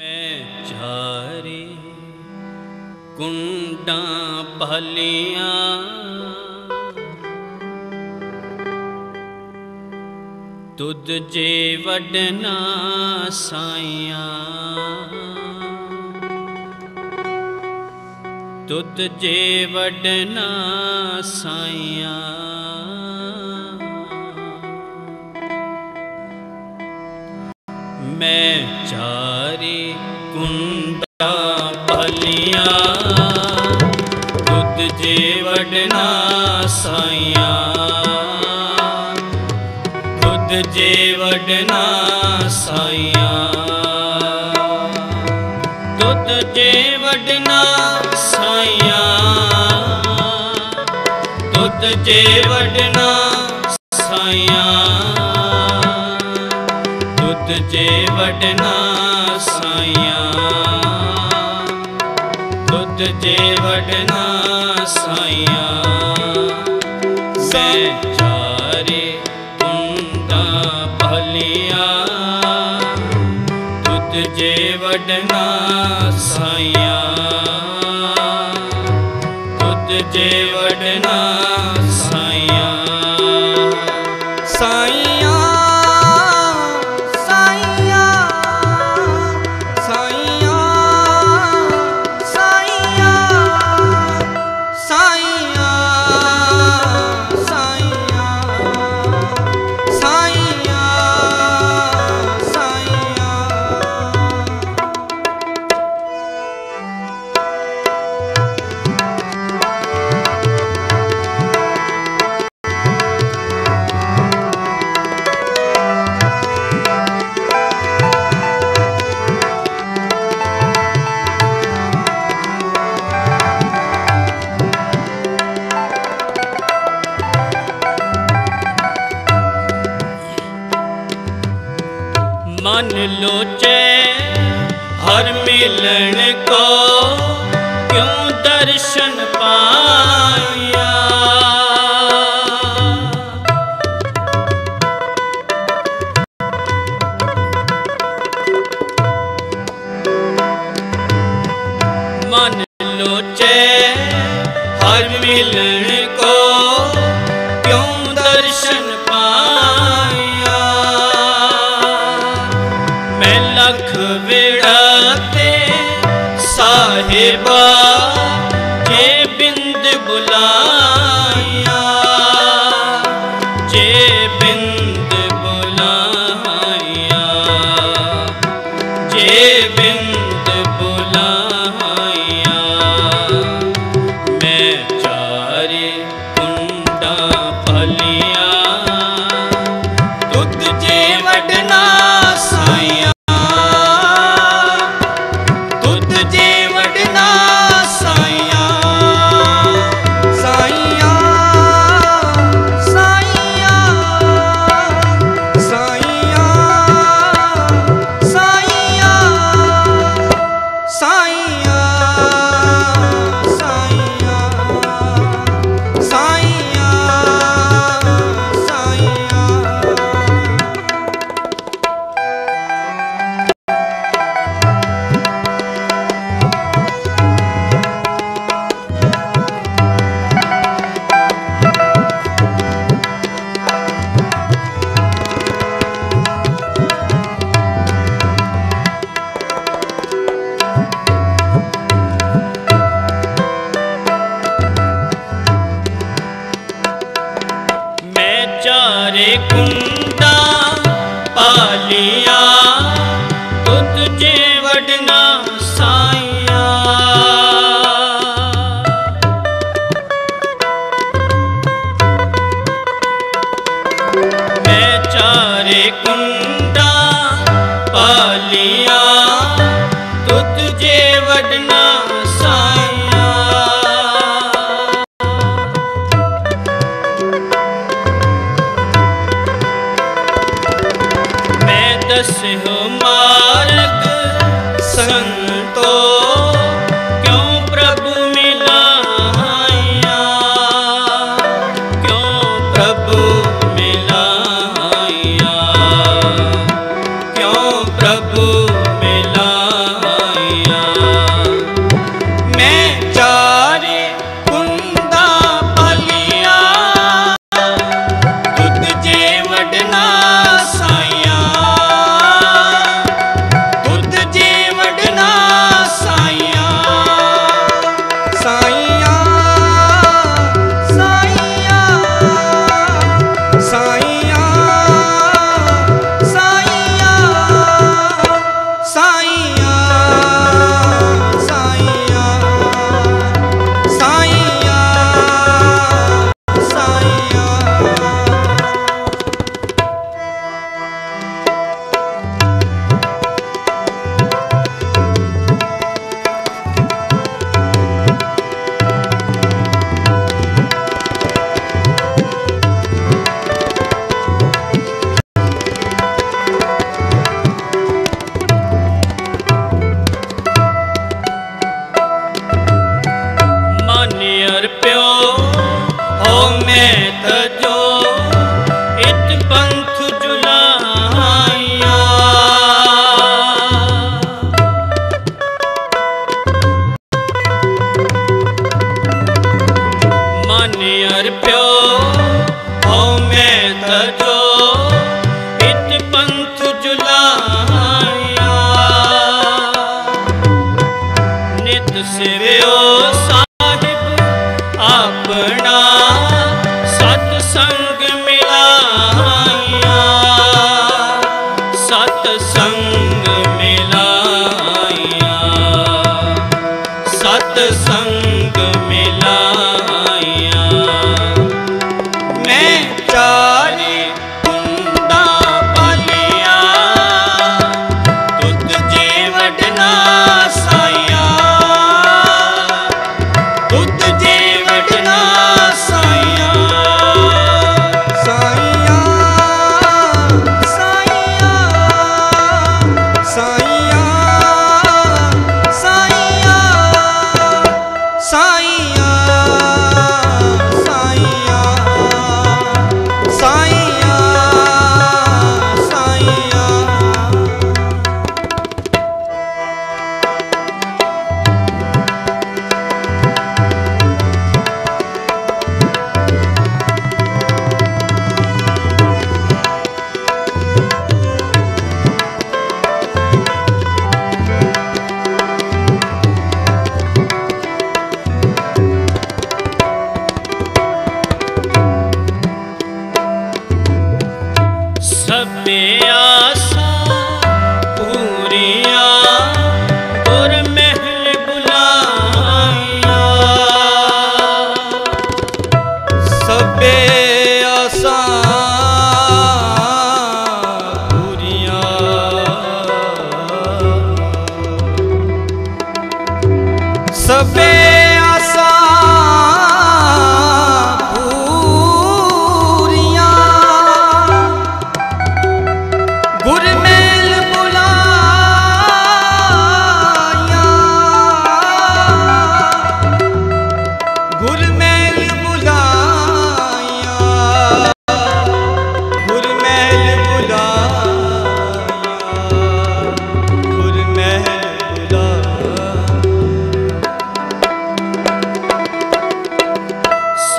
ਮੈਂ ਚਾਰੇ ਕੁੰਡਾਂ ਭਲੀਆਂ। ਤੁਧ ਜੇ ਵਡਨਾ ਸਾਈਆਂ। ਤੁਧ ਜੇ ਵਡਨਾ ਸਾਈਆਂ। ਚਾਰੇ ਕੁੰਡਾ ਭਲੀਆਂ। ਤੁਧ ਜੇ ਵਡਨਾ ਸਾਈਆਂ। ਤੁਧ ਜੇ ਵਡਨਾ ਸਾਈਆਂ। ਤੁਧ ਜੇ ਵਡਨਾ ਸਾਈਆਂ। ਤੁਧ ਜੇ ਵਡਨਾ ਸਾਈਆਂ। ਤੁਧ ਜੇ ਵਡਨਾ ਤੁਧ ਜੇ ਵਡਨਾ ਸਾਈਆਂ ਮੈਂ ਚਾਰੇ ਕੁੰਡਾ ਭਲੀਆਂ। ਤੁਧ ਜੇ ਵਡਨਾ ਸਾਈਆਂ, ਤੁਧ ਜੇ ਵਡਨਾ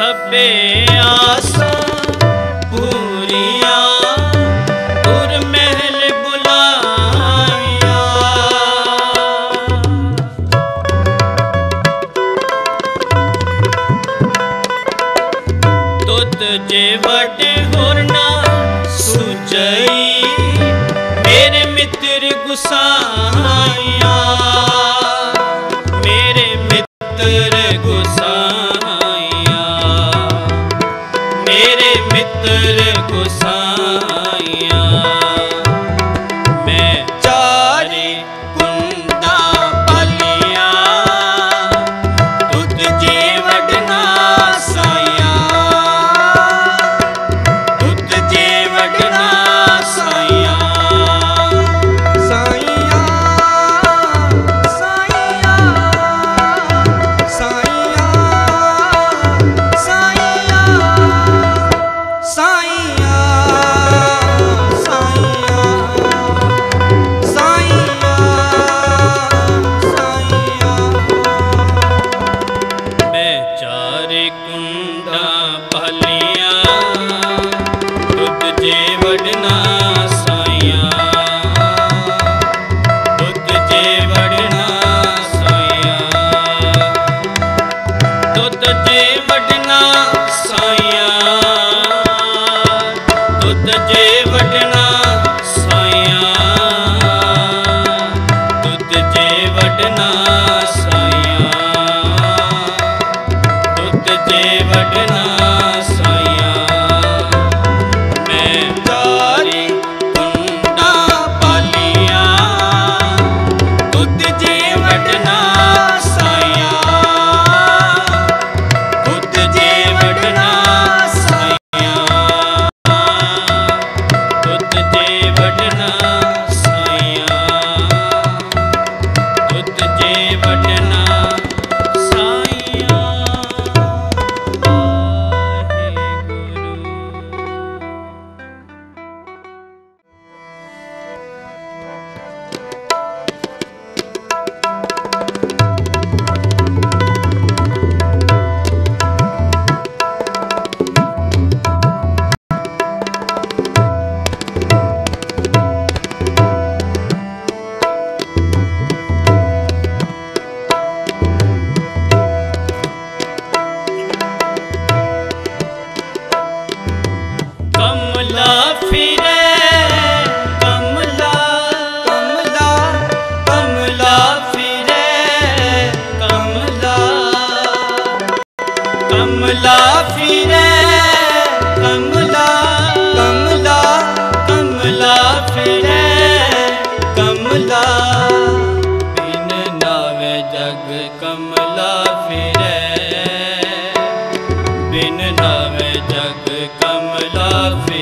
सबे आस पटना ਜਗ ਕਮਲਾ ਫਿਰੈ। ਬਿਨ ਨਾਵੇ ਜਗ ਕਮਲਾ ਫਿਰੈ।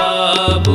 ਗਤ